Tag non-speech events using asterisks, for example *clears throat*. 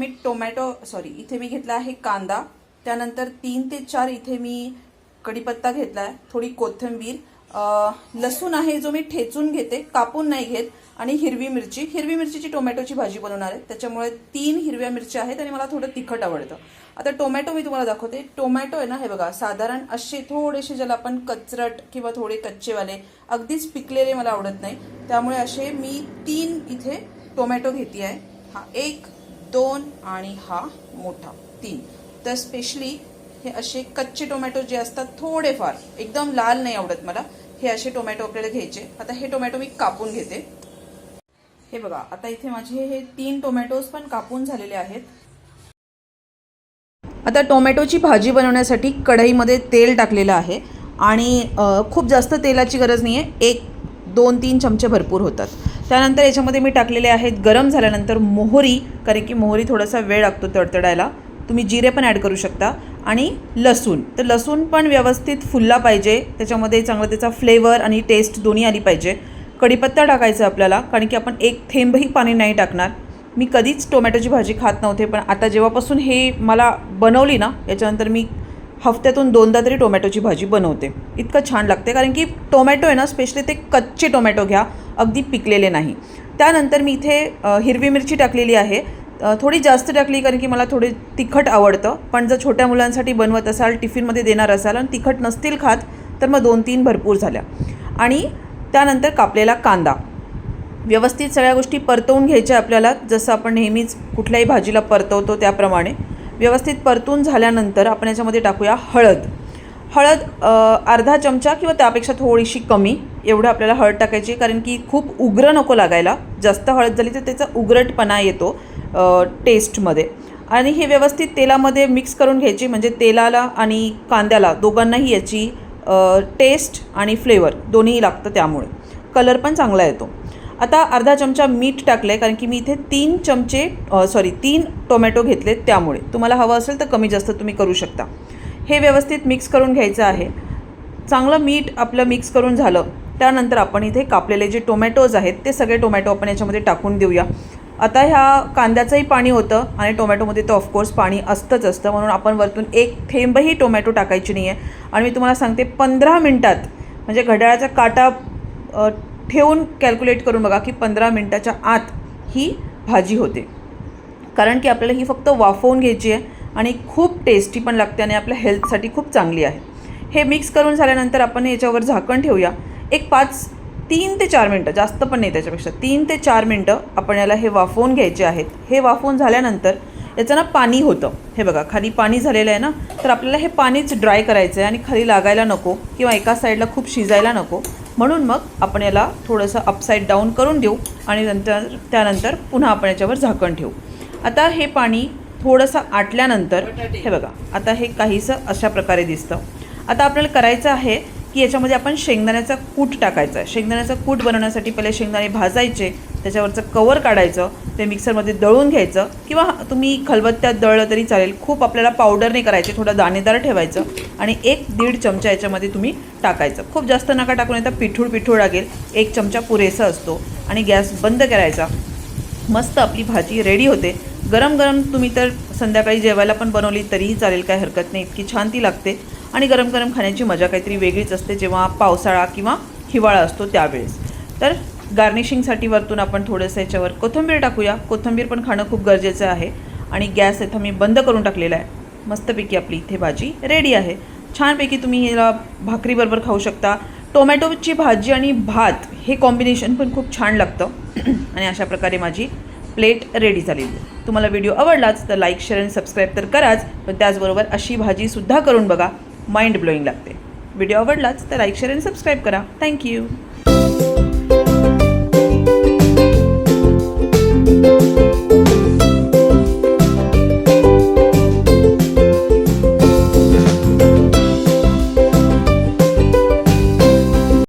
मी tomato sorry इथे मी घेतला आहे कांदा. त्यानंतर तीन ते चार इथे मी कढीपत्ता घेतला आहे थोडी कोथिंबीर. लसूण आहे जो मी ठेचून घेते कापून नाही घेत. आणि हिरवी मिरची. हिरवी मिरचीची टोमॅटोची भाजी बनवणार आहे. त्याच्यामुळे तीन हिरव्या मिरच्या आहेत आणि मला थोडं तिखट आवडतं. आता टोमॅटो मी तुम्हाला दाखवते. टोमॅटो आहे ना हे बघा साधारण असे थोडेसे ज्याला आपण कचरट किंवा थोडे कच्चेवाले अगदीच पिकलेले मला आवडत नाही. त्यामुळे असे मी तीन इथे टोमॅटो घेते आहे. हा एक दोन आणि हा मोठा. तीन. तर स्पेशली हे असे कच्चे टोमॅटो जे असतात थोडेफार. एकदम लाल नाही आवडत मला. हे असे टोमॅटो आपल्याला घ्यायचे. आता हे टोमॅटो मी कापून घेते. हे बघा आता इथे माझे हे तीन टोमॅटोज पण कापून झालेले आहेत. आता टोमॅटोची भाजी बनवण्यासाठी कढईमध्ये तेल टाकलेलं आहे. आणि खूप जास्त तेलाची गरज नाही आहे एक दोन तीन चमचे भरपूर होतात. त्यानंतर याच्यामध्ये मी टाकलेले आहेत गरम झाल्यानंतर मोहरी कारण की मोहरी थोडासा वेळ लागतो तडतडायला. तुम्ही जिरे पण ॲड करू शकता. आणि लसूण. तर लसूण पण व्यवस्थित फुलला पाहिजे. त्याच्यामध्ये चांगलं त्याचा फ्लेवर आणि टेस्ट दोन्ही आली पाहिजे. कढीपत्ता टाकायचा आपल्याला कारण की आपण एक थेंबही पाणी नाही टाकणार. मी कधीच टोमॅटोची भाजी खात नव्हते पण आता जेव्हापासून हे मला बनवली ना याच्यानंतर मी हफ्त्यातून दोनदा तरी टोमॅटोची भाजी बनवते. इतकं छान लागते कारण की टोमॅटो आहे ना स्पेशली ते कच्चे टोमॅटो घ्या अगदी पिकलेले नाही. त्यानंतर मी इथे हिरवी मिरची टाकलेली आहे. थोडी जास्त टाकली कारण की मला थोडे तिखट आवडतं. पण जर छोट्या मुलांसाठी बनवत असाल टिफिनमध्ये देणार असाल आणि तिखट नसतील खात तर मग दोन तीन भरपूर झाल्या. आणि त्यानंतर कापलेला कांदा. व्यवस्थित सगळ्या गोष्टी परतवून घ्यायच्या आपल्याला जसं आपण नेहमीच कुठल्याही भाजीला परतवतो त्याप्रमाणे. व्यवस्थित परतून झाल्यानंतर आपण याच्यामध्ये टाकूया हळद. हळद अर्धा चमचा किंवा त्यापेक्षा थोडीशी कमी एवढं आपल्याला हळद टाकायची कारण की खूप उग्र नको लागायला. जास्त हळद झाली तर त्याचा उग्रटपणा येतो टेस्टमध्ये आणि हे व्यवस्थित तेलामध्ये मिक्स करून घ्यायची म्हणजे तेलाला आणि कांद्याला दोघांनाही याची टेस्ट आणि फ्लेवर दोन्ही लागतं त्यामुळे. कलर पण चांगला येतो. आता अर्धा चमचा मीठ टाकलं आहे कारण की मी इथे तीन चमचे सॉरी तीन टोमॅटो घेतलेत त्यामुळे. तुम्हाला हवं असेल तर कमी जास्त तुम्ही करू शकता. हे व्यवस्थित मिक्स करून घ्यायचं आहे. चांगलं मीठ आपलं मिक्स करून झालं. त्यानंतर आपण इथे कापलेले जे टोमॅटोज आहेत ते सगळे टोमॅटो आपण याच्यामध्ये टाकून देऊया. आता ह्या कांद्याचंही पाणी होतं आणि टोमॅटोमध्ये तर ऑफकोर्स पाणी असतंच असतं म्हणून आपण वरतून एक थेंबही टोमॅटो टाकायची नाही आहे आणि मी तुम्हाला सांगते पंधरा मिनटात म्हणजे घड्याळाचा काटा ठेवून कॅल्क्युलेट करून बघा की पंधरा मिनटाच्या आत ही भाजी होते. कारण की आपल्याला ही फक्त वाफवून घ्यायची आहे आणि खूप टेस्टी पण लागते आणि आपल्या हेल्थसाठी खूप चांगली आहे. हे मिक्स करून झाल्यानंतर आपण याच्यावर झाकण ठेवूया. एक पाच तीन ते चार मिनटं जास्त पण नाही त्याच्यापेक्षा तीन ते चार मिनटं आपण याला हे वाफवून घ्यायचे आहेत. हे वाफवून झाल्यानंतर याचं ना पाणी होतं. हे बघा खाली पाणी झालेलं आहे ना तर आपल्याला हे पाणीच ड्राय करायचं आहे आणि खाली लागायला नको किंवा एका साईडला खूप शिजायला नको. म्हणून मग आपण याला थोडंसं अपसाईड डाऊन करून देऊ आणि नंतर त्यानंतर पुन्हा आपण याच्यावर झाकण ठेवू. आता हे पाणी थोडंसं आटल्यानंतर हे बघा आता हे काहीसं अशा प्रकारे दिसतं. आता आपल्याला करायचं आहे की याच्यामध्ये आपण शेंगदाण्याचा कूट टाकायचा आहे. शेंगदाण्याचा कूट बनवण्यासाठी पहिले शेंगदाणे भाजायचे त्याच्यावरचं कवर काढायचं ते मिक्सरमध्ये दळून घ्यायचं किंवा तुम्ही खलबत्त्यात दळलं तरी चालेल. खूप आपल्याला पावडरने करायचे थोडं दाणेदार ठेवायचं आणि एक दीड चमचा याच्यामध्ये तुम्ही टाकायचं. खूप जास्त नका टाकून येतं पिठूळ पिठूळ लागेल. एक चमचा पुरेसा असतो आणि गॅस बंद करायचा. मस्त आपली भाजी रेडी होते. गरम गरम तुम्ही तर संध्याकाळी जेवायला पण बनवली तरीही चालेल काय हरकत नाही. इतकी छान ती लागते. आणि गरम गरम खाण्याची मजा काहीतरी वेगळीच असते जेव्हा पावसाळा किंवा हिवाळा असतो त्यावेळेस. तर गार्निशिंगसाठी वरतून आपण थोडंसं याच्यावर कोथिंबीर टाकूया. कोथिंबीर पण खाणं खूप गरजेचं आहे. आणि गॅस इथं मी बंद करून टाकलेला आहे. मस्तपैकी आपली इथे भाजी रेडी आहे. छानपैकी तुम्ही याला भाकरीबरोबर खाऊ शकता. टोमॅटोची भाजी आणि भात हे कॉम्बिनेशन पण खूप छान लागतं. *clears throat* आणि अशा प्रकारे माझी प्लेट रेडी झालेली तुम्हाला व्हिडिओ आवडलाच तर लाईक शेअर आणि सबस्क्राईब तर कराच. पण त्याचबरोबर अशी भाजीसुद्धा करून बघा. माइंड ब्लोईंग लागते. व्हिडिओ आवडलाच तर लाईक शेअर आणि सबस्क्राईब करा. Thank you